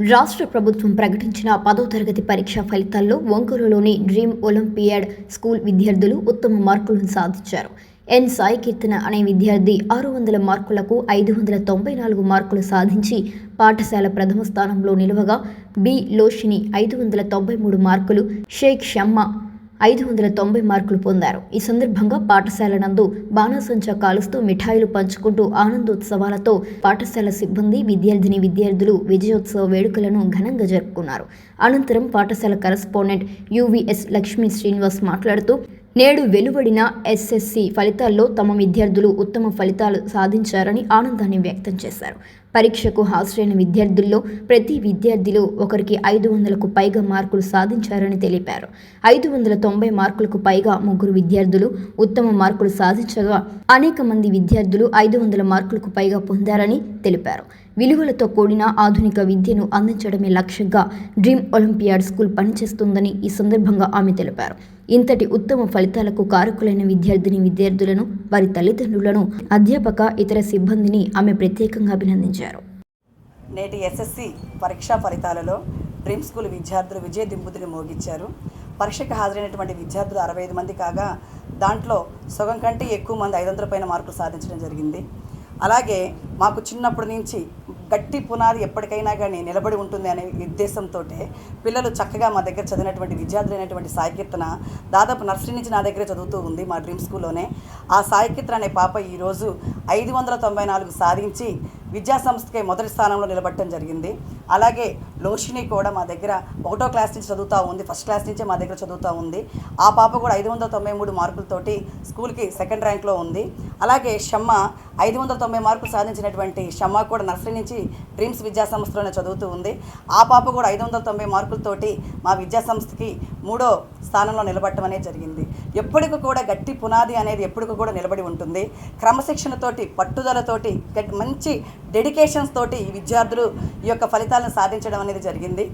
రాష్ట్ర ప్రభుత్వం ప్రకటించిన పదో తరగతి పరీక్ష ఫలితాల్లో ఒంగోలులోని డ్రీమ్ ఒలింపియాడ్ స్కూల్ విద్యార్థులు ఉత్తమ మార్కులను సాధించారు. ఎన్ సాయి కీర్తన అనే విద్యార్థి ఆరు వందల మార్కులకు ఐదు వందల తొంభై నాలుగు మార్కులు సాధించి పాఠశాల ప్రథమ స్థానంలో నిలవగా బి లోషిని ఐదు వందల తొంభై మూడు మార్కులు షేక్ షమ్మ ఐదు వందల తొంభై మార్కులు పొందారు. ఈ సందర్భంగా పాఠశాల నందు బాణాసంచా కాలుస్తూ మిఠాయిలు పంచుకుంటూ ఆనందోత్సవాలతో పాఠశాల సిబ్బంది విద్యార్థిని విద్యార్థులు విజయోత్సవ వేడుకలను ఘనంగా జరుపుకున్నారు. అనంతరం పాఠశాల కరస్పాండెంట్ యువిఎస్ లక్ష్మీ శ్రీనివాస్ మాట్లాడుతూ నేడు వెలువడిన ఎస్ఎస్సి ఫలితాల్లో తమ విద్యార్థులు ఉత్తమ ఫలితాలు సాధించారని ఆనందాన్ని వ్యక్తం చేశారు. పరీక్షకు హాజరైన విద్యార్థుల్లో ప్రతి విద్యార్థిలో ఒకరికి ఐదు వందలకు పైగా మార్కులు సాధించారని తెలిపారు. ఐదు వందల తొంభై మార్కులకు పైగా ముగ్గురు విద్యార్థులు ఉత్తమ మార్కులు సాధించగా అనేక మంది విద్యార్థులు ఐదు వందల మార్కులకు పైగా పొందారని తెలిపారు. విలువలతో కూడిన ఆధునిక విద్యను అందించడమే లక్ష్యంగా డ్రీమ్ ఒలింపియాడ్ స్కూల్ పనిచేస్తుందని ఈ సందర్భంగా ఆమె తెలిపారు. ఇంతటి ఉత్తమ ఫలితాలకు కారకులైన విద్యార్థిని విద్యార్థులను వారి తల్లిదండ్రులను అధ్యాపక ఇతర సిబ్బందిని ఆమె ప్రత్యేకంగా అభినందించారు. నేటి ఎస్ఎస్సి పరీక్షా ఫలితాలలో డ్రీమ్ స్కూల్ విద్యార్థులు విజయ దింపుతుని మోగించారు. పరీక్షకు హాజరైనటువంటి విద్యార్థులు అరవై ఐదు మంది కాగా దాంట్లో సగం కంటే ఎక్కువ మంది ఐదు వందల పైన మార్కులు సాధించడం జరిగింది. అలాగే మాకు చిన్నప్పటి నుంచి గట్టి పునాది ఎప్పటికైనా కానీ నిలబడి ఉంటుంది అనే ఉద్దేశంతో పిల్లలు చక్కగా మా దగ్గర చదివినటువంటి విద్యార్థులైనటువంటి సాయికీర్తన దాదాపు నర్సరీ నుంచి నా దగ్గరే చదువుతూ ఉంది మా డ్రీమ్ స్కూల్లోనే. ఆ సాయికీర్తన అనే పాప ఈరోజు ఐదు వందల తొంభై నాలుగు సాధించి విద్యా సంస్థకి మొదటి స్థానంలో నిలబడటం జరిగింది. అలాగే లోషిని కూడా మా దగ్గర ఒకటో క్లాస్ నుంచి చదువుతూ ఉంది ఫస్ట్ క్లాస్ నుంచే మా దగ్గర చదువుతూ ఉంది. ఆ పాప కూడా ఐదు వందల తొంభై మూడు మార్కులతోటి స్కూల్కి సెకండ్ ర్యాంక్లో ఉంది. అలాగే షమ్మ ఐదు వందల తొంభై మార్కులు సాధించినటువంటి షమ్మ కూడా నర్సరీ నుంచి డ్రీమ్స్ విద్యా సంస్థలోనే చదువుతూ ఉంది. ఆ పాప కూడా ఐదు వందల తొంభై మార్కులతోటి మా విద్యా సంస్థకి మూడో స్థానంలో నిలబడటం అనేది జరిగింది. ఎప్పటికీ కూడా గట్టి పునాది అనేది ఎప్పటికీ కూడా నిలబడి ఉంటుంది. క్రమశిక్షణతోటి పట్టుదలతోటి గట్- మంచి డెడికేషన్స్ తోటి ఈ విద్యార్థులు ఈ యొక్క ఫలితాలను సాధించడం అనేది జరిగింది.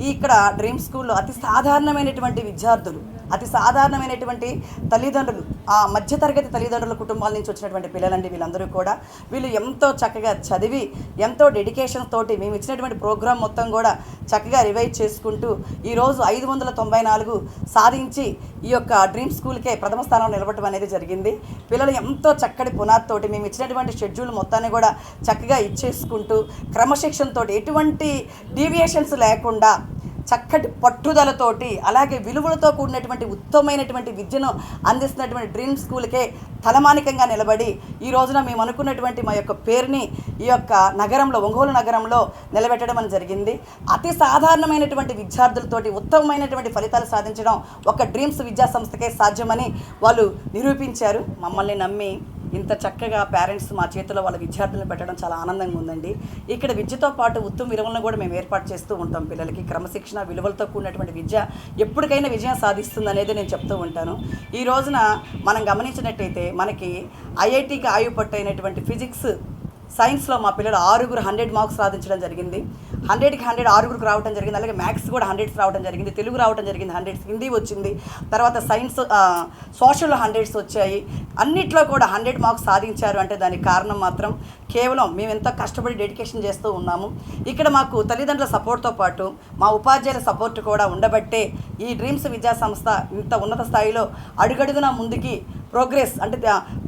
ఈ ఇక్కడ డ్రీమ్ స్కూల్లో అతి సాధారణమైనటువంటి విద్యార్థులు అతి సాధారణమైనటువంటి తల్లిదండ్రులు ఆ మధ్యతరగతి తల్లిదండ్రుల కుటుంబాల నుంచి వచ్చినటువంటి పిల్లలండి వీళ్ళందరూ కూడా. వీళ్ళు ఎంతో చక్కగా చదివి ఎంతో డెడికేషన్ తోటి మేము ఇచ్చినటువంటి ప్రోగ్రాం మొత్తం కూడా చక్కగా రివైజ్ చేసుకుంటూ ఈరోజు ఐదు వందల తొంభై నాలుగు సాధించి ఈ యొక్క డ్రీమ్ స్కూల్కే ప్రథమ స్థానంలో నిలబడటం అనేది జరిగింది. పిల్లలు ఎంతో చక్కటి పునాదితోటి మేము ఇచ్చినటువంటి షెడ్యూల్ మొత్తాన్ని కూడా చక్కగా ఇచ్చేసుకుంటూ క్రమశిక్షణతోటి ఎటువంటి డీవియేషన్స్ లేకుండా చక్కటి పట్టుదలతోటి అలాగే విలువలతో కూడినటువంటి ఉత్తమమైనటువంటి విద్యను అందిస్తున్నటువంటి డ్రీమ్ స్కూల్కే తలమానికంగా నిలబడి ఈ రోజున మేము అనుకున్నటువంటి మా యొక్క పేరుని ఈ యొక్క నగరంలో ఒంగోలు నగరంలో నిలబెట్టడం అని జరిగింది. అతి సాధారణమైనటువంటి విద్యార్థులతోటి ఉత్తమమైనటువంటి ఫలితాలు సాధించడం ఒక డ్రీమ్స్ విద్యా సంస్థకే సాధ్యమని వాళ్ళు నిరూపించారు. మమ్మల్ని నమ్మి ఇంత చక్కగా పేరెంట్స్ మా చేతిలో వాళ్ళ విద్యార్థులను పెట్టడం చాలా ఆనందంగా ఉందండి. ఇక్కడ విద్యతో పాటు ఉత్తమ విలువలను కూడా మేము ఏర్పాటు చేస్తూ ఉంటాం పిల్లలకి. క్రమశిక్షణ విలువలతో కూడినటువంటి విద్య ఎప్పటికైనా విజయం సాధిస్తుంది అనేది నేను చెప్తూ ఉంటాను. ఈ రోజున మనం గమనించినట్టయితే మనకి ఐఐటికి ఆయుపట్టు అయినటువంటి ఫిజిక్స్ సైన్స్లో మా పిల్లలు ఆరుగురు హండ్రెడ్ మార్క్స్ సాధించడం జరిగింది. హండ్రెడ్కి హండ్రెడ్ ఆరుగురికి రావడం జరిగింది. అలాగే మ్యాథ్స్ కూడా హండ్రెడ్స్ రావడం జరిగింది. తెలుగు రావడం జరిగింది. హండ్రెడ్స్ హిందీ వచ్చింది. తర్వాత సైన్స్ సోషల్ హండ్రెడ్స్ వచ్చాయి. అన్నిట్లో కూడా హండ్రెడ్ మార్క్స్ సాధించారు అంటే దానికి కారణం మాత్రం కేవలం మేము ఎంత కష్టపడి డెడికేషన్ చేస్తూ ఉన్నాము. ఇక్కడ మాకు తల్లిదండ్రుల సపోర్ట్తో పాటు మా ఉపాధ్యాయుల సపోర్ట్ కూడా ఉండబట్టే ఈ డ్రీమ్స్ విద్యా సంస్థ ఇంత ఉన్నత స్థాయిలో అడుగడుగున ముందుకి ప్రోగ్రెస్ అంటే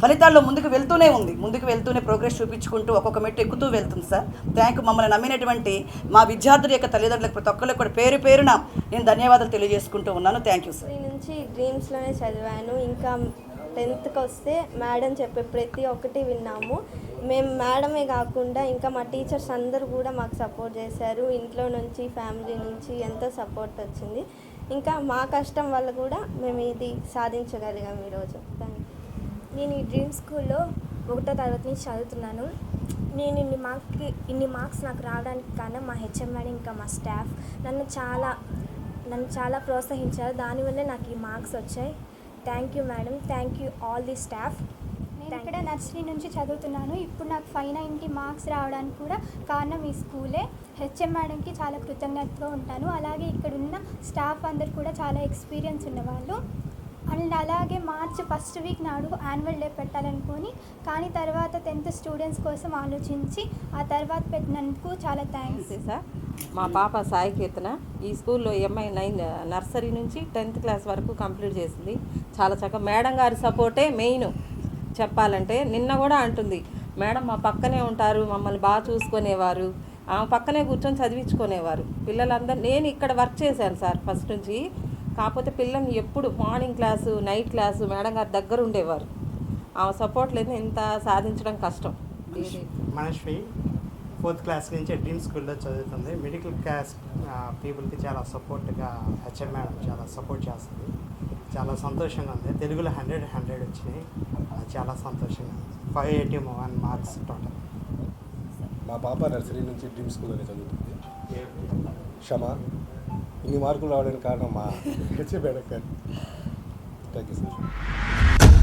ఫలితాల్లో ముందుకు వెళ్తూనే ఉంది. ముందుకు వెళ్తూనే ప్రోగ్రెస్ చూపించుకుంటూ ఒక్కొక్క మెట్టు ఎక్కుతూ వెళ్తుంది సార్. థ్యాంక్ మమ్మల్ని నమ్మినటువంటి మా విద్యార్థుల యొక్క తల్లిదండ్రులకు ప్రతి ఒక్కరికి కూడా పేరు పేరున నేను ధన్యవాదాలు తెలియజేసుకుంటూ ఉన్నాను. థ్యాంక్ యూ సార్ నుంచి డ్రీమ్స్లోనే చదివాను. ఇంకా టెన్త్కి వస్తే మేడం చెప్పే ప్రతి ఒక్కటి విన్నాము. మేము మేడమే కాకుండా ఇంకా మా టీచర్స్ అందరూ కూడా మాకు సపోర్ట్ చేశారు. ఇంట్లో నుంచి ఫ్యామిలీ నుంచి ఎంతో సపోర్ట్ వచ్చింది. ఇంకా మా కష్టం వల్ల కూడా మేము ఇది సాధించగలిగాం ఈరోజు. థ్యాంక్ యూ నేను ఈ డ్రీమ్ స్కూల్లో ఒకటో తరగతి నుంచి చదువుతున్నాను. నేను ఇన్ని మార్క్కి ఇన్ని మార్క్స్ నాకు రావడానికి కారణం మా హెచ్ఎం మేడం ఇంకా మా స్టాఫ్. నన్ను చాలా నన్ను చాలా ప్రోత్సహించారు. దానివల్లే నాకు ఈ మార్క్స్ వచ్చాయి. Thank you madam. Thank you all the staff. నేను ఇక్కడ నర్సరీ నుంచి చదువుతున్నాను. ఇప్పుడు నాకు ఫైవ్ నైంటీ మార్క్స్ రావడానికి కూడా కారణం ఈ స్కూలే. హెచ్ఎం మేడంకి చాలా కృతజ్ఞతగా ఉంటాను. అలాగే ఇక్కడ ఉన్న స్టాఫ్ అందరు కూడా చాలా ఎక్స్పీరియన్స్ ఉన్నవాళ్ళు. అండ్ అలాగే మార్చ్ ఫస్ట్ వీక్ నాడు యాన్యువల్ డే పెట్టాలనుకొని కానీ తర్వాత టెన్త్ స్టూడెంట్స్ కోసం ఆలోచించి ఆ తర్వాత పెట్టినందుకు చాలా థ్యాంక్స్. సార్. మా పాప సాయి కీర్తన ఈ స్కూల్లో ఎంఐ నైన్ నర్సరీ నుంచి టెన్త్ క్లాస్ వరకు కంప్లీట్ చేసింది. చాలా చక్కగా మేడం గారి సపోర్టే మెయిన్ చెప్పాలంటే. నిన్న కూడా అంటుంది మేడం మా పక్కనే ఉంటారు మమ్మల్ని బాగా చూసుకునేవారు ఆమె పక్కనే కూర్చొని చదివించుకునేవారు. పిల్లలందరూ నేను ఇక్కడ వర్క్ చేశాను సార్ ఫస్ట్ నుంచి. కాకపోతే పిల్లల్ని ఎప్పుడు morning class night class madam గారి దగ్గర ఉండేవారు. ఆమె సపోర్ట్ లేదు ఇంత సాధించడం కష్టం. మనశ్వి ఫోర్త్ క్లాస్ నుంచి డ్రీమ్ స్కూల్లో చదువుతుంది. మిడిల్ క్లాస్ పీపుల్కి చాలా సపోర్ట్గా హెచ్ఎం మేడం చాలా సపోర్ట్ చేస్తుంది. చాలా సంతోషంగా ఉంది. తెలుగులో హండ్రెడ్ హండ్రెడ్ వచ్చినాయి. చాలా సంతోషంగా ఉంది. Five eighty one marks total. మా పాప నర్సరీ నుంచి డ్రీమ్ స్కూల్లోనే చదువుతుంది. క్షమ. ఇన్ని మార్కులు రావడానికి కారణం మా HA madam thank you sir